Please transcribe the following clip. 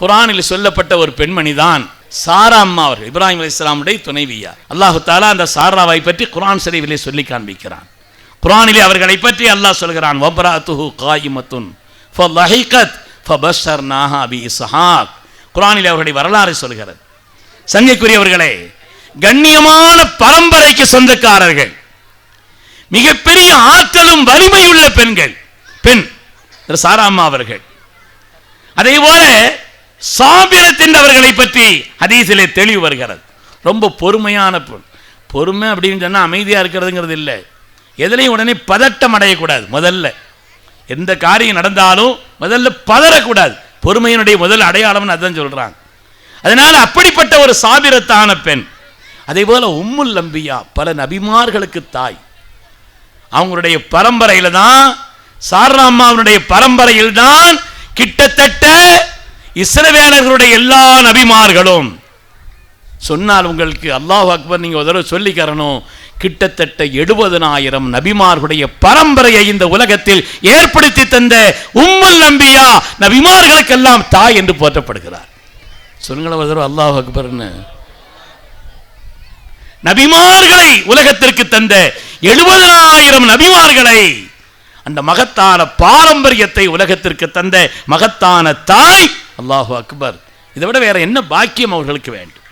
குரானில் சொல்லப்பட்ட ஒரு பெண்மணி தான் சாரா அம்மா அவர்கள். இப்ராஹிம் அலி இஸ்லாமுடைய அல்லாஹு தாலா அந்த சாராவை பற்றி குரான் சிறைவிலே சொல்லி காண்பிக்கிறான். குரானிலே அவர்களை பற்றி அல்லாஹ் சொல்கிறான் வப்ராத்துஹு காயிமத்துன் ஃபலஹிகத் பி இஸ்ஹாக். குரானிலே அவர்களுடைய வரலாறு சொல்கிறது. சங்கைக்குரியவர்களே கண்ணியமான பரம்பரைக்கு சொந்தக்காரர்கள் மிகப்பெரிய ஆற்றலும் வலிமையுள்ள பெண்கள் பெண் சாராம்மா அவர்கள். அதே போல சாபிரத்தின் அவர்களை பற்றி ஹதீஸிலே தெளிவு வருகிறது. ரொம்ப பொறுமையான பொருள். பொறுமை அப்படின்னு சொன்னால் அமைதியாக இருக்கிறதுங்கிறது இல்லை. எதுலையும் உடனே பதட்டம் அடையக்கூடாது முதல்ல. எந்த காரியம் நடந்தாலும் முதல்ல பதறக்கூடாது. பொறுமையினுடைய முதல் அடையாளம்னு அதான் சொல்கிறாங்க அதனால் அப்படிப்பட்ட ஒரு சாபிரத்தான பெண் அதே போல உம்முல் லம்பியா பல நபிமார்களுக்கு தாய். அவங்களுடைய பரம்பரையில் தான் சாரராமாவுடைய பரம்பரையில் தான் இஸ்ரவேலர்களுடைய எல்லா நபிமார்களும் சொன்னால் உங்களுக்கு அல்லாஹ் அக்பர் நீங்க ஒரு தடவை சொல்லிக்கிறணும் கிட்டத்தட்ட எழுபதனாயிரம் நபிமார்களுடைய பரம்பரையை இந்த உலகத்தில் ஏற்படுத்தி தந்த உம்மல் நம்பியா நபிமார்களுக்கெல்லாம் தாய் என்று போற்றப்படுகிறார். சொல்லுங்களேன் ஒரு தடவை அல்லாஹ் அக்பர்னு. நபிமார்களை உலகத்திற்கு தந்த எழுபதனாயிரம் நபிமார்களை அந்த மகத்தான பாரம்பரியத்தை உலகத்திற்கு தந்த மகத்தான தாய் அல்லாஹு அக்பர். இதை விட வேறு என்ன பாக்கியம் அவர்களுக்கு வேண்டும்?